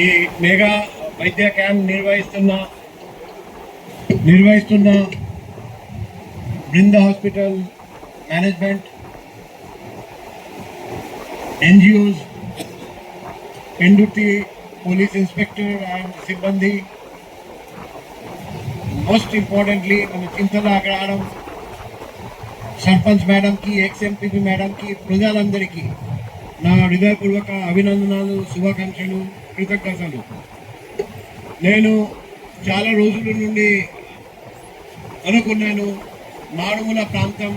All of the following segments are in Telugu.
ఈ మెగా వైద్య క్యాంప్ నిర్వహిస్తున్న నిర్వహిస్తున్న Brinda hospital management NGOs Pendurthi police inspector and సిబ్బంది. మోస్ట్ ఇంపార్టెంట్లీ మన చింతల అగ్రహారం సర్పంచ్ మేడంకి ఎక్స్ ఎంపీపీ మేడంకి ప్రజలందరికీ నా హృదయపూర్వక అభినందనలు శుభాకాంక్షలు. కృతజ్ఞతలు. నేను చాలా రోజుల నుండి అనుకున్నాను మారుమూల ప్రాంతం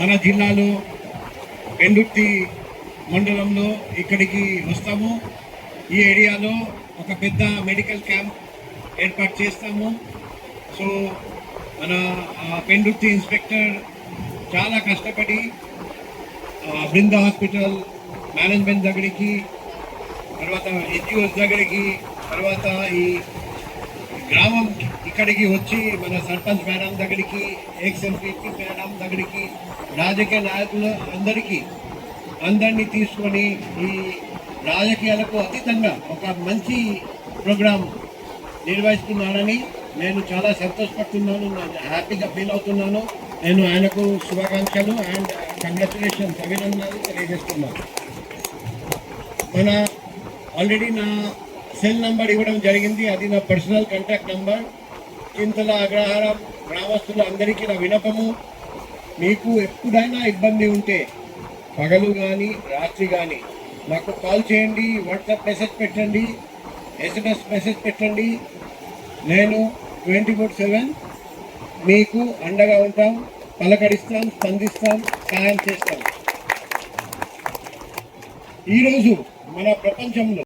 మన జిల్లాలో పెండుర్తి మండలంలో ఇక్కడికి వస్తాము. ఈ ఏరియాలో ఒక పెద్ద మెడికల్ క్యాంప్ ఏర్పాటు చేస్తాము. సో మన పెండుర్తి ఇన్స్పెక్టర్ చాలా కష్టపడి బృంద హాస్పిటల్ మేనేజ్మెంట్ దగ్గరికి తర్వాత ఎన్జిఓస్ దగ్గరికి తర్వాత ఈ గ్రామం ఇక్కడికి వచ్చి మన సర్పంచ్ మేడం దగ్గరికి ఎక్స్ మేడం దగ్గరికి రాజకీయ నాయకులు అందరికీ అందరినీ తీసుకొని ఈ రాజకీయాలకు అతీతంగా ఒక మంచి ప్రోగ్రాం నిర్వహిస్తున్నానని నేను చాలా సంతోషపడుతున్నాను హ్యాపీగా ఫీల్ అవుతున్నాను. నేను ఆయనకు శుభాకాంక్షలు అండ్ కంగ్రాచులేషన్స్ అభినందనలు తెలియజేస్తున్నాను. మన ఆల్రెడీ నా సెల్ నంబర్ ఇవ్వడం జరిగింది. అది నా personal contact number. Chintala Agraharam గ్రామస్తులు అందరికీ నా వినపము మీకు ఎప్పుడైనా ఇబ్బంది ఉంటే పగలు కానీ రాత్రి కానీ నాకు కాల్ చేయండి వాట్సాప్ మెసేజ్ పెట్టండి ఎస్ఎంఎస్ మెసేజ్ పెట్టండి. నేను ట్వంటీ ఫోర్ సెవెన్ మీకు అండగా ఉంటాం పలకరిస్తాం స్పందిస్తాం సహాయం చేస్తాం. ఈరోజు మన ప్రపంచంలో